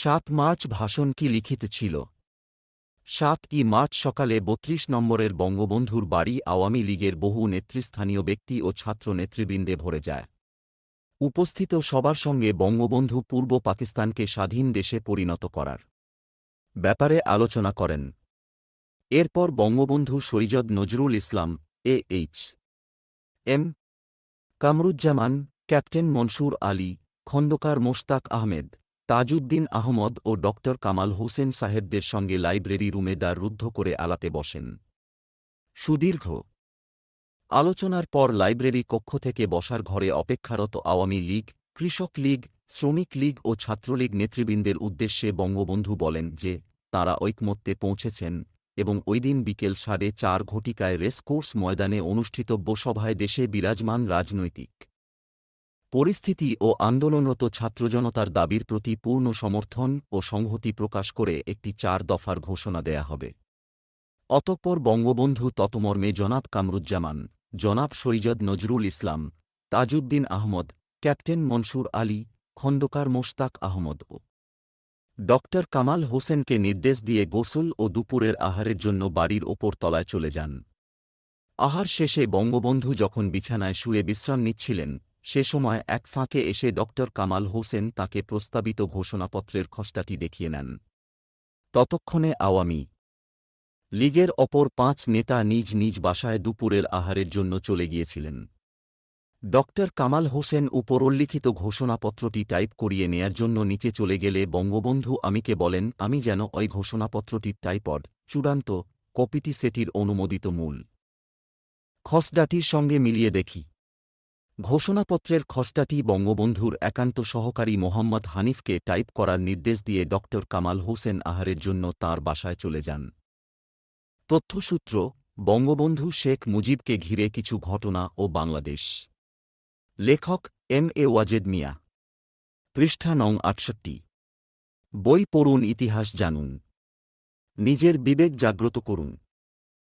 সাত মার্চ ভাষণ কি লিখিত ছিল? সাত ই মার্চ সকালে বত্রিশ নম্বরের বঙ্গবন্ধুর বাড়ি আওয়ামী লীগের বহু নেতৃস্থানীয় ব্যক্তি ও ছাত্র নেতৃবৃন্দে ভরে যায়। উপস্থিত সবার সঙ্গে বঙ্গবন্ধু পূর্ব পাকিস্তানকে স্বাধীন দেশে পরিণত করার ব্যাপারে আলোচনা করেন। এরপর Bangabandhu Syed Nazrul Islam, A H, M, Kamruzzaman, captain Mansur Ali, Khondaker Mostaq Ahmed Tajuddin Ahmad ও ড কামাল হোসেন সাহেবদের সঙ্গে লাইব্রেরি রুমে দ্বার রুদ্ধ করে আলাতে বসেন। সুদীর্ঘ। আলোচনার পর লাইব্রেরি কক্ষ থেকে বসার ঘরে অপেক্ষারত আওয়ামী লীগ, কৃষক লীগ, শ্রমিক লীগ ও ছাত্রলীগ নেতৃবৃন্দের উদ্দেশ্যে বঙ্গবন্ধু বলেন যে, তাঁরা ঐকমত্যে পৌঁছেছেন এবং ওইদিন বিকেল সাড়ে চার ঘটিকায় রেসকোর্স ময়দানে অনুষ্ঠিতব্য সভায় দেশে বিরাজমান রাজনৈতিক পরিস্থিতি ও আন্দোলনরত ছাত্রজনতার দাবির প্রতি পূর্ণ সমর্থন ও সংহতি প্রকাশ করে একটি চার দফার ঘোষণা দেয়া হবে। অতঃপর বঙ্গবন্ধু ততমর্মে জনাব কামরুজ্জামান, জনাব সৈয়দ নজরুল ইসলাম, তাজউদ্দিন আহমদ, ক্যাপ্টেন মনসুর আলী, খন্দকার মোশতাক আহমদ ও ড কামাল হোসেনকে নির্দেশ দিয়ে গোসল ও দুপুরের আহারের জন্য বাড়ির ওপর তলায় চলে যান। আহার শেষে বঙ্গবন্ধু যখন বিছানায় শুয়ে বিশ্রাম নিচ্ছিলেন সে সময় এক ফাঁকে এসে ড কামাল হোসেন তাকে প্রস্তাবিত ঘোষণাপত্রের খসড়াটি দেখিয়ে নেন। ততক্ষণে আওয়ামী লীগের অপর পাঁচ নেতা নিজ নিজ বাসায় দুপুরের আহারের জন্য চলে গিয়েছিলেন। ড কামাল হোসেন উপরোল্লিখিত ঘোষণাপত্রটি টাইপ করিয়ে নেয়ার জন্য নিচে চলে গেলে বঙ্গবন্ধু আমিকে বলেন, আমি যেন ওই ঘোষণাপত্রটির টাইপড, চূড়ান্ত, কপিটি সেটির অনুমোদিত মূল খসডাটির সঙ্গে মিলিয়ে দেখি। ঘোষণাপত্রের খসড়াটি বঙ্গবন্ধুর একান্ত সহকারী মোহাম্মদ হানিফকে টাইপ করার নির্দেশ দিয়ে ড. কামাল হোসেন আহারের জন্য তার বাসায় চলে যান। তথ্যসূত্র, বঙ্গবন্ধু শেখ মুজিবকে ঘিরে কিছু ঘটনা ও বাংলাদেশ। লেখক এম এ ওয়াজেদ মিয়া। পৃষ্ঠা নং আটষট্টি। বই পড়ুন ইতিহাস জানুন। নিজের বিবেক জাগ্রত করুন।